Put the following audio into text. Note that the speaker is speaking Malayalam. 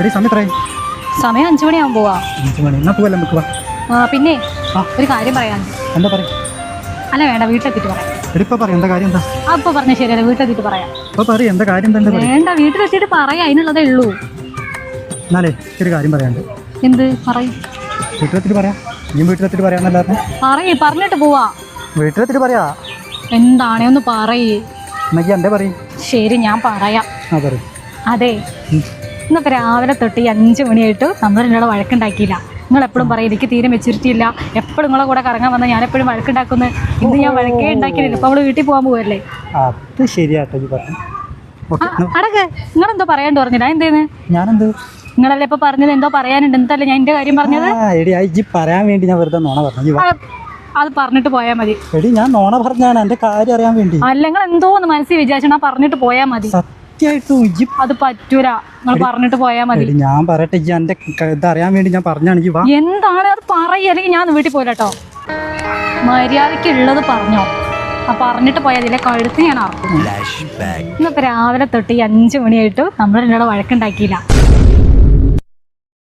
എടി സമയം എത്രയായി? സമയം അഞ്ചു മണിയാകുമ്പോൾ പോവാ. അഞ്ചു മണി. എന്നാ പോവല്ലേ നമുക്ക് വാ. ആ, പിന്നെ ആ. ഒരു കാര്യം പറയാനുണ്ട് എന്താ പറയാ? അല്ല വേണ്ട വീട്ടിലെത്തിയിട്ട് പറയാം. എടി ഇപ്പൊ പറയും. എന്താ കാര്യം? എന്താ? അപ്പൊ പറഞ്ഞ ശരിയല്ല വീട്ടിലെത്തിയിട്ട് പറയാം. ഇപ്പൊ പറയും എന്താ കാര്യം? എന്താ വേണ്ട വീട്ടിലെത്തിയിട്ട് പറയാം അതിനുള്ളതേ ഉള്ളൂ. എന്നാലേ ഒരു കാര്യം പറയാണ്ട് എന്ത്? പറയും. വീട്ടിലെത്തിട്ട് പറയാം. ഈ വീട്ടിലെത്തിട്ട് പറയാന്നല്ലാതെ പറയ് പറഞ്ഞിട്ട് പോവാ. വീട്ടിലെത്തിട്ട് പറയാ? എന്താണേ? ഒന്ന് പറയ്. ശരി ഞാൻ പറയാം. ആ പറയും. അതെ. ഇന്നിപ്പോൾ രാവിലെ തൊട്ട് ഈ അഞ്ച് മണിയായിട്ട് നമ്മൾ എന്നോട് വഴക്കുണ്ടാക്കിയില്ല. നിങ്ങൾ എപ്പോഴും പറയും എനിക്ക് തീരെ മെച്ചൂരിറ്റി ഇല്ല എപ്പോഴും നിങ്ങളെ കൂടെ കറങ്ങാൻ വന്നാൽ ഞാൻ എപ്പോഴും വഴക്കുണ്ടാക്കുന്നു. ഇന്ന് ഞാൻ വഴക്കേ ഉണ്ടാക്കിയില്ല. ഇപ്പോൾ അവൾ വീട്ടിൽ പോകാൻ പോവല്ലേ? അത് ശരിയാട്ടോ അടക്ക്. നിങ്ങളെന്തോ പറയാണ്ട് പറഞ്ഞില്ല? എന്തേന്ന് ഞാനെന്ത്? നിങ്ങളല്ലേ ഇപ്പൊ പറഞ്ഞത്? എന്തോ പറയാനുണ്ട്. എന്തല്ലേ ഞാൻ എന്റെ കാര്യം പറഞ്ഞത്? പറയാൻ വേണ്ടി ഞാൻ വെറുതെ നോണ പറഞ്ഞു. അത് പറഞ്ഞിട്ട് പോയാൽ മതി. എടി ഞാൻ നോണ പറഞ്ഞാണ്. എന്റെ കാര്യം അറിയാൻ വേണ്ടി. അല്ല നിങ്ങൾ എന്തോ ഒന്ന് മനസ്സിൽ വിചാരിച്ചാ. പറഞ്ഞിട്ട് പോയാൽ മതി. അത് പറ്റൂല. നിങ്ങൾ പറഞ്ഞിട്ട് പോയാൽ മതി. ഞാൻ പറയട്ടെ എന്റെ എന്റെ ക- ഇത് അറിയാൻ വേണ്ടി ഞാൻ പറഞ്ഞാണെങ്കിൽ എന്താണ് അത് പറയ? അല്ലെങ്കിൽ ഞാൻ വീട്ടിൽ പോയിട്ടോ മര്യാദയ്ക്ക് ഉള്ളത് പറഞ്ഞോ. ആ പറഞ്ഞിട്ട് പോയാൽ കഴുത്ത് ഞാൻ അറക്കുന്നു ഇന്നിപ്പോ രാവിലെ തൊട്ട് ഈ അഞ്ചു മണിയായിട്ട് നമ്മൾ എന്നോട് വഴക്കുണ്ടാക്കിയില്ല.